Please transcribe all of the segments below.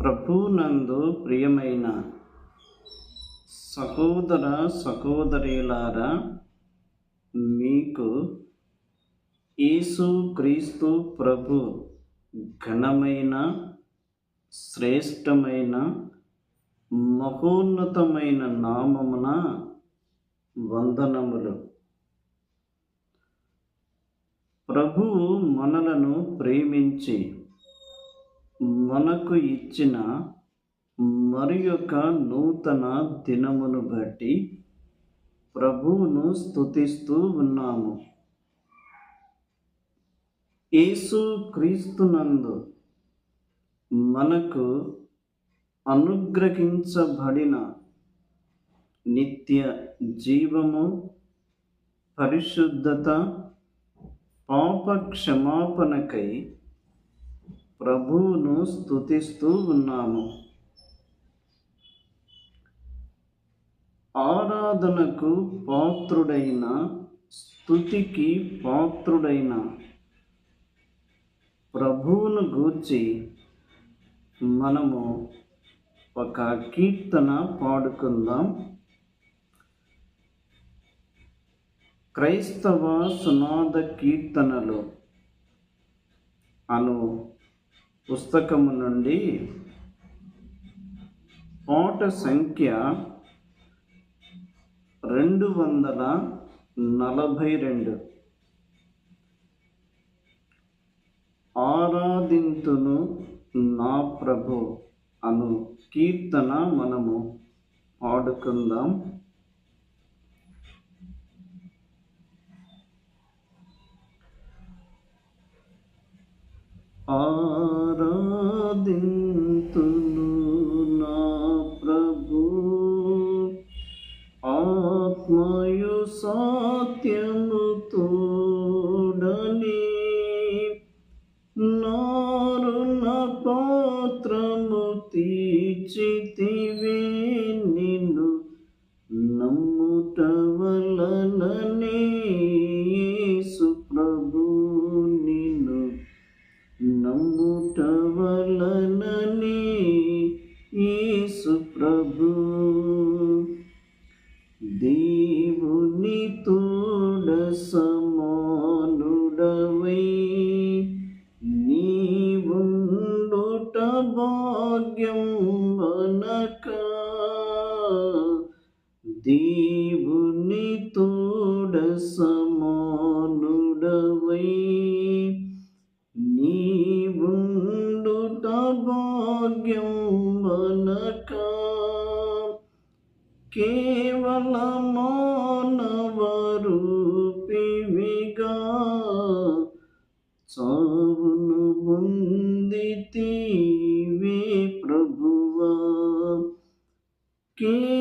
ప్రభునందు ప్రియమైన సహోదర సహోదరులారా మీకు యేసు క్రీస్తు ప్రభు ఘనమైన శ్రేష్టమైన మహోన్నతమైన నామమున వందనములు. ప్రభువు మనలను ప్రేమించి మనకు ఇచ్చిన మరి యొక్క నూతన దినమును బట్టి ప్రభువును స్తుతిస్తూ ఉన్నాము. యేసు క్రీస్తునందు మనకు అనుగ్రహించబడిన నిత్య జీవము పరిశుద్ధత పాప క్షమాపణకై ప్రభువును స్థుతిస్తూ ఉన్నాము. ఆరాధనకు పాత్రుడైన స్థుతికి పాత్రుడైన ప్రభువును గూర్చి మనము ఒక కీర్తన పాడుకుందాం. క్రైస్తవ సునాద కీర్తనలు అను పుస్తకము నుండి పాట సంఖ్య రెండు వందల నలభై రెండు. ఆరాధింతును నా ప్రభు అను కీర్తన మనము పాడుకుందాం. ఆరాధింతును నా ప్రభు. ఆత్మయు సత్యము తోడని నారుణ పాత్రము తీర్చితివే నమ్ముట కేవల మానవరూపివిగా చావును పొందితీవే ప్రభువా. కే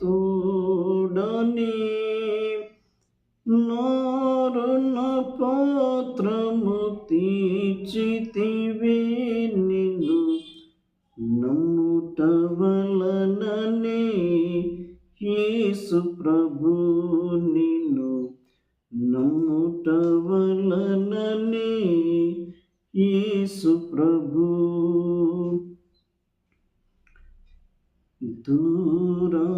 తోడని నోరున పాత్రము తీర్చితివే నిన్ను నమ్ముట వలననే యేసు ప్రభు నిన్ను నమ్ముట వలననే యేసు ప్రభు. దూరం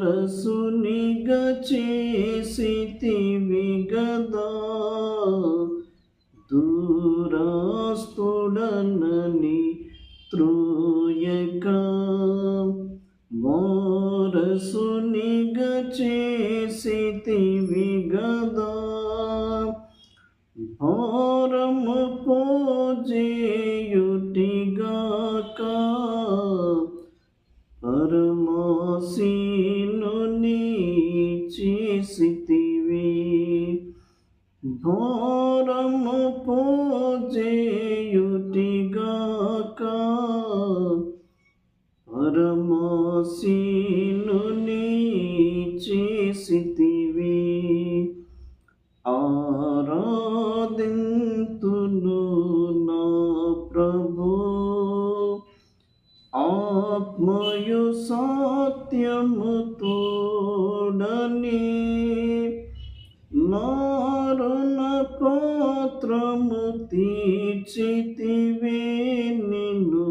వారసునిగా చేసితివి గదా దూరాస్తుడనని పోజేయుటిగాక పరమాసీను నీ చేసితివి భారము పో మయు సత్యము తోడని నారుణ పాత్రము తీర్చితివే నిన్ను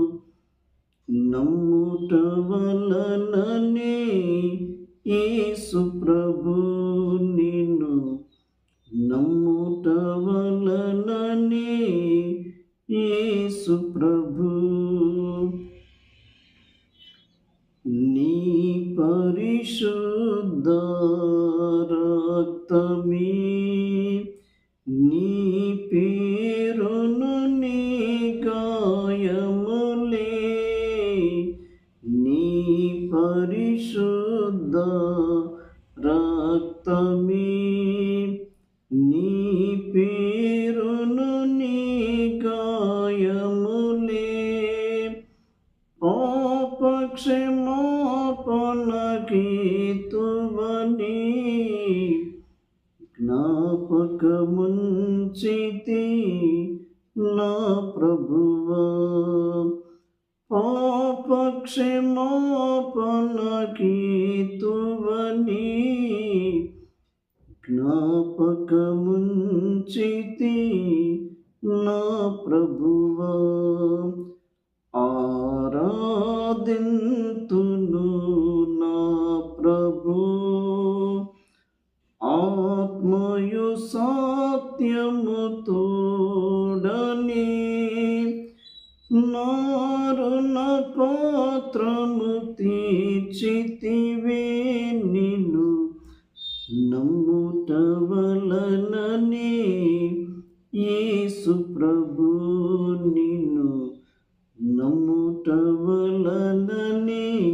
నమ్ముట వలననే యేసు ప్రభు నిన్ను నమ్ముట వలననే యేసు ప్రభు నీ పరిశుద్ధ రక్తమే నీ పేరును నీ గాయములే. నీ పరిశుద్ధ రక్తమే నీ పేరును నీ గాయములే. పాపక్షమాపణగీతువని నా ప్రభువా పాపక్షమాపణగీతువని జ్ఞాపకముంచితి నా ప్రభువా. ఆరాధిన్ తోడని నారుణ పాత్రము తీర్చితివే నిన్ను. నమ్ముట వలననే యేసు ప్రభు నిన్ను. నమ్ముట వలననే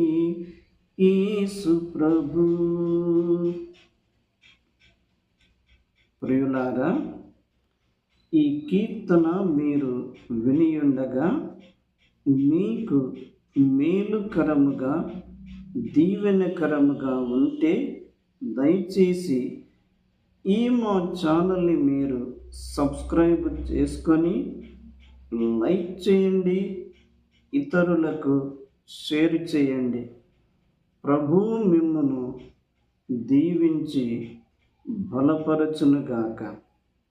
యేసు ప్రభు. ప్రియులారా ఈ కీర్తన మీరు వినియుండగా మీకు మేలుకరముగా దీవెనకరముగా ఉంటే దయచేసి ఈ మా ఛానల్ని మీరు సబ్స్క్రైబ్ చేసుకొని లైక్ చేయండి ఇతరులకు షేర్ చేయండి. ప్రభు మిమ్మను దీవించి బలపరచునుగాక.